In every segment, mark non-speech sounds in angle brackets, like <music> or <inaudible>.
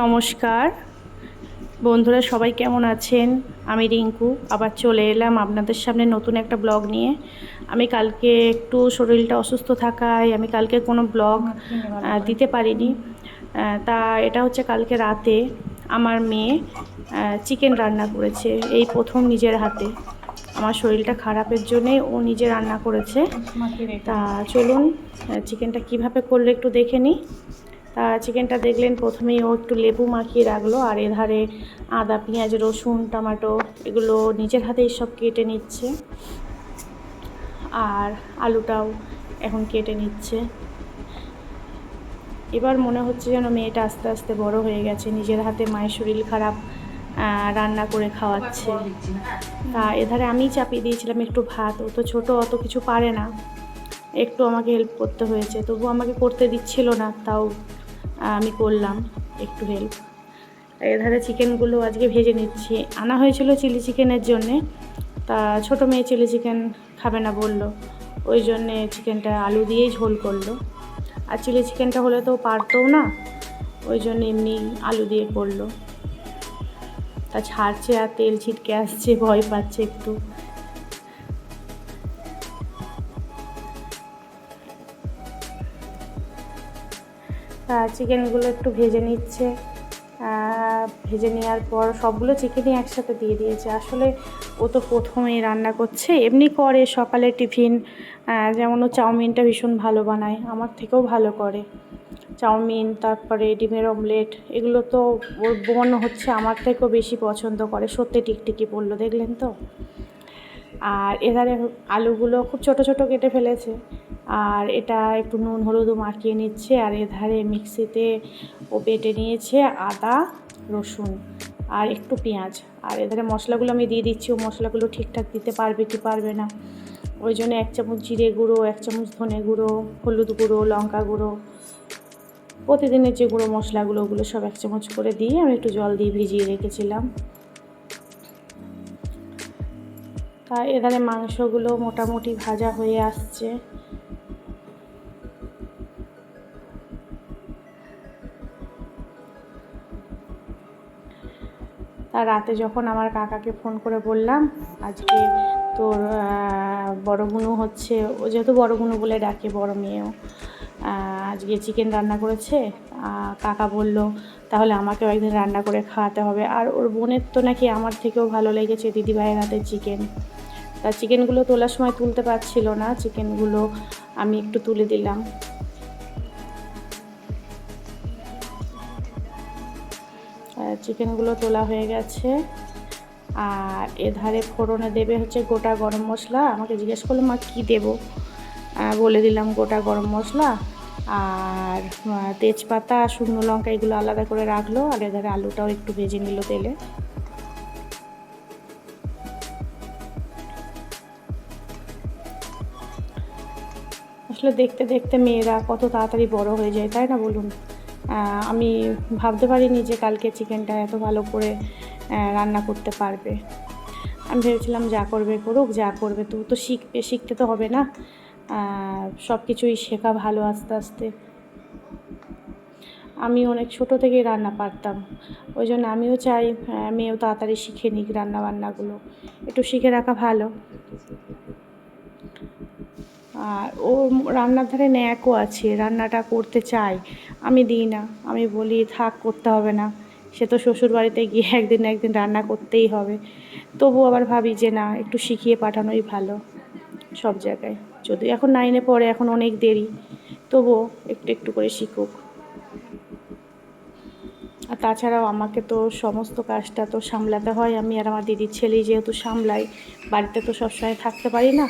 নমস্কার। বন্ধুরা সবাই কেমন আছেন? আমি রিঙ্কু আবার চলে এলাম আপনাদের সামনে নতুন একটা ব্লগ নিয়ে। আমি কালকে একটু শরীরটা অসুস্থ থাকায় আমি কালকে কোনো ব্লগ দিতে পারিনি। তা এটা হচ্ছে কালকে রাতে আমার মেয়ে চিকেন রান্না করেছে এই প্রথম নিজের হাতে। আমার শরীরটা খারাপের জন্যে ও নিজে রান্না করেছে। তা চলুন চিকেনটা কীভাবে করলে একটু দেখে নিই। তা চিকেনটা দেখলেন, প্রথমেই ও একটু লেবু মাখিয়ে রাখল, আর এধারে আদা, পেঁয়াজ, রসুন, টমাটো এগুলো নিজের হাতেই সব কেটে নিচ্ছে। আর আলুটাও এখন কেটে নিচ্ছে। এবার মনে হচ্ছে যেন মেয়েটা আস্তে আস্তে বড় হয়ে গেছে, নিজের হাতে মায়ের শরীর খারাপ রান্না করে খাওয়াচ্ছে। তা এধারে আমি চাপিয়ে দিয়েছিলাম একটু ভাত, ও তো ছোটো, অত কিছু পারে না। একটু আমাকে হেল্প করতে হয়েছে, তবু আমাকে করতে দিচ্ছিল না, তাও আমি করলাম একটু হেল্প এধারে চিকেনগুলো আজকে ভেজে নিচ্ছি। আনা হয়েছিল চিলি চিকেনের জন্যে। তা ছোটো মেয়ে চিলি চিকেন খাবে না বলল। ওই জন্যে চিকেনটা আলু দিয়েই ঝোল করল। আর চিলি চিকেনটা হলে তো পারতও না। ওই জন্য এমনি আলু দিয়ে করল। তা ছাড়ছে আর তেল ছিটকে আসছে, ভয় পাচ্ছে একটু। চিকেনগুলো একটু ভেজে নিচ্ছে। ভেজে নেওয়ার পর সবগুলো চিকেনই একসাথে দিয়ে দিয়েছে। আসলে ও তো প্রথমেই রান্না করছে, এমনি করে সকালে টিফিন যেমন ও চাউমিনটা ভীষণ ভালো বানায়, আমার থেকেও ভালো করে। চাউমিন, তারপরে ডিমের অমলেট এগুলো তো ওর বোন হচ্ছে আমার থেকেও বেশি পছন্দ করে, সত্যি টিকটিকি পড়ল, দেখলেন তো? আর এধারে আলুগুলো খুব ছোট ছোট কেটে ফেলেছে। আর এটা একটু নুন হলুদও মাখিয়ে নিচ্ছে আর এধারে মিক্সিতে ও বেটে নিয়েছে আদা, রসুন আর একটু পেঁয়াজ। আর এধারে মশলাগুলো আমি দিয়ে দিচ্ছি, ও মশলাগুলো ঠিকঠাক দিতে পারবে কি পারবে না। ওই জন্য এক চামচ জিরে গুঁড়ো, এক চামচ ধনে গুঁড়ো, হলুদ গুঁড়ো, লঙ্কা গুঁড়ো। প্রতিদিনের যে গুঁড়ো মশলাগুলো, ওগুলো সব এক চামচ করে দিয়ে আমি একটু জল দিয়ে ভিজিয়ে রেখেছিলাম। তা এধারে মাংসগুলো মোটামুটি ভাজা হয়ে আসছে। তা রাতে যখন আমার কাকাকে ফোন করে বললাম, আজকে তোর বড় বুনু হচ্ছে, ও যেহেতু বড় বুনু বলে ডাকে, বড় মেয়েও আজকে চিকেন রান্না করেছে কাকা বলল, তাহলে আমাকেও একদিন রান্না করে খাওয়াতে হবে। আর ওর বোনের তো নাকি আমার থেকেও ভালো লেগেছে দিদিভাইয়ের হাতের চিকেন তা চিকেনগুলো তোলার সময় তুলতে পারছিল না চিকেনগুলো আমি একটু তুলে দিলাম। চিকেনগুলো তোলা হয়ে গেছে। আর এধারে ফোড়নে দেবে হচ্ছে গোটা গরম মশলা। আমাকে জিজ্ঞেস করল, মা, কী দেবো? বলে দিলাম গোটা গরম মশলা। আর তেজপাতা, শুকনো লঙ্কা এগুলো আলাদা করে রাখল। আর এধারে আলুটাও একটু ভেজে নিল তেলে। আসলে দেখতে দেখতে মেয়েরা কত তাড়াতাড়ি বড় হয়ে যায়, তাই না বলুন? আমি ভাবতে পারিনি যে কালকে চিকেনটা এত ভালো করে রান্না করতে পারবে। আমি ভেবেছিলাম যা করবে করুক, যা করবে তো তো শিখবে, শিখতে তো হবে না। সব কিছুই শেখা ভালো আস্তে আস্তে। আমি অনেক ছোট থেকেই রান্না পারতাম। ওই জন্য আমিও চাই মেয়েও তাড়াতাড়ি শিখে নিক রান্নাবান্নাগুলো। একটু শিখে রাখা ভালো। ও রান্নার ধারে ন্যাকও আছে, রান্নাটা করতে চায়। আমি দিই না, আমি বলি, থাক, করতে হবে না। সে তো শ্বশুরবাড়িতে গিয়ে <laughs> একদিন না একদিন রান্না করতেই হবে। তবু আবার ভাবি যে, না, একটু শিখিয়ে পাঠানোই ভালো সব জায়গায়। যদি এখন নাইনে পড়ে, এখন অনেক দেরি। তবুও একটু একটু করে শিখুক। আর তাছাড়াও আমাকে তো সমস্ত কাজটা তো সামলাতে হয়। আমি আর আমার দিদির ছেলে যেহেতু সামলাই, বাড়িতে তো সবসময় থাকতে পারি না,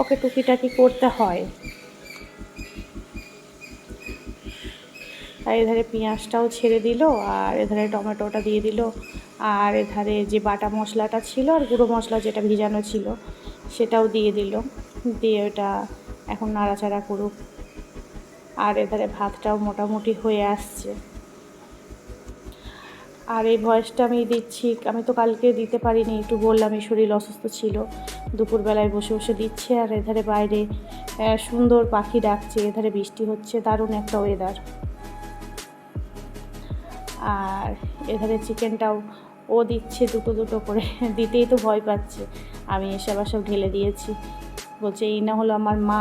ওকে টুকিটাকি করতে হয়। আর এধারে পেঁয়াজটাও ছেড়ে দিল, আর এধারে টমেটোটা দিয়ে দিল, আর এধারে যে বাটা মশলাটা ছিল আর গুঁড়ো মশলা যেটা ভিজানো ছিল, সেটাও দিয়ে দিল। দিয়ে ওটা এখন নাড়াচাড়া করুক। আর এধারে ভাতটাও মোটামুটি হয়ে আসছে। আর এই ভয়েসটা আমি দিচ্ছি, আমি তো কালকে দিতে পারিনি, একটু বললাম এই শরীর অসুস্থ ছিল। দুপুরবেলায় বসে বসে দিচ্ছে আর এধারে বাইরে সুন্দর পাখি ডাকছে, এধারে বৃষ্টি হচ্ছে, দারুণ একটা ওয়েদার আর এধারে চিকেনটাও ও দিচ্ছে দুটো দুটো করে, দিতেই তো ভয় পাচ্ছে। আমি এসে আবার সব ঢেলে দিয়েছি। বলছে, এই না হলো আমার মা।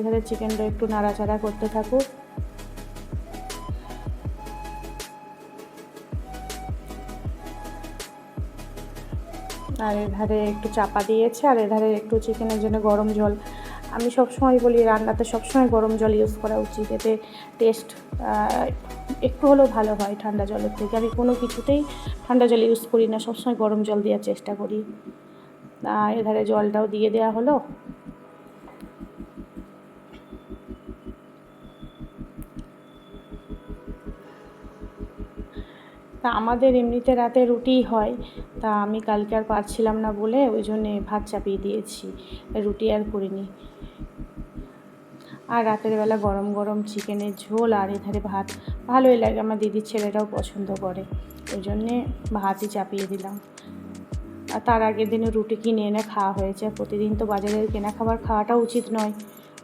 এধারে চিকেনটা একটু নাড়াচাড়া করতে থাকুক। আর এধারে একটু চাপা দিয়েছে, আর এধারে একটু চিকেনের জন্য গরম জল। আমি সবসময় বলি, রান্নাতে সবসময় গরম জল ইউজ করা উচিত। এতে টেস্ট একটু হলেও ভালো হয় ঠান্ডা জলের থেকে। আমি কোনো কিছুতেই ঠান্ডা জল ইউজ করি না, সবসময় গরম জল দেওয়ার চেষ্টা করি। এধারে জলটাও দিয়ে দেওয়া হলো। তা আমাদের এমনিতে রাতে রুটিই হয়। তা আমি কালকে আর পারছিলাম না বলে ওই জন্যে ভাত চাপিয়ে দিয়েছি। রুটি আর করিনি। আর রাতের বেলা গরম গরম চিকেনের ঝোল আর এধারে ভাত। ভালোই লাগে, আমার দিদির ছেলেরাও পছন্দ করে। ওই জন্যে ভাতই চাপিয়ে দিলাম। আর তার আগের দিনে রুটি কিনে এনে খাওয়া হয়েছে। প্রতিদিন তো বাজারের কেনা খাবার খাওয়াটা উচিত নয়।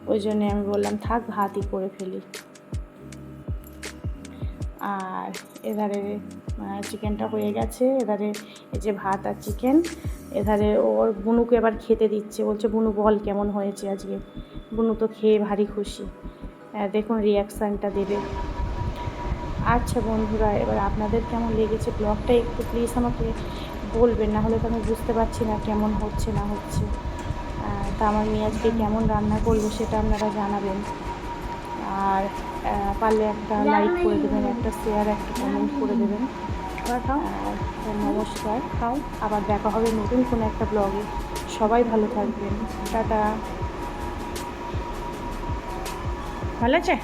ওই জন্যে আমি বললাম, থাক, ভাতই করে ফেলি। আর এধারে চিকেনটা হয়ে গেছে, এধারে এই যে ভাত আর চিকেন এধারে ওর বুনুকে এবার খেতে দিচ্ছে, বলছে, বুনু, বল কেমন হয়েছে আজকে? বুনু তো খেয়ে ভারী খুশি। দেখুন রিয়াকশানটা দেবে। আচ্ছা বন্ধুরা, এবার আপনাদের কেমন লেগেছে ব্লগটা একটু প্লিজ আমাকে বলবেন, না হলে তো আমি বুঝতে পারছি না কেমন হচ্ছে, না হচ্ছে। তা আমার মেয়ে আজকে কেমন রান্না করল সেটা আপনারা জানাবেন। আর পারলে একটা লাইক করে দেবেন একটা শেয়ার একটা কমেন্ট করে দেবেন। নমস্কার। খাও আবার দেখা হবে নতুন কোনো একটা ব্লগে সবাই ভালো থাকবেন। টাটা। ভালো আছে?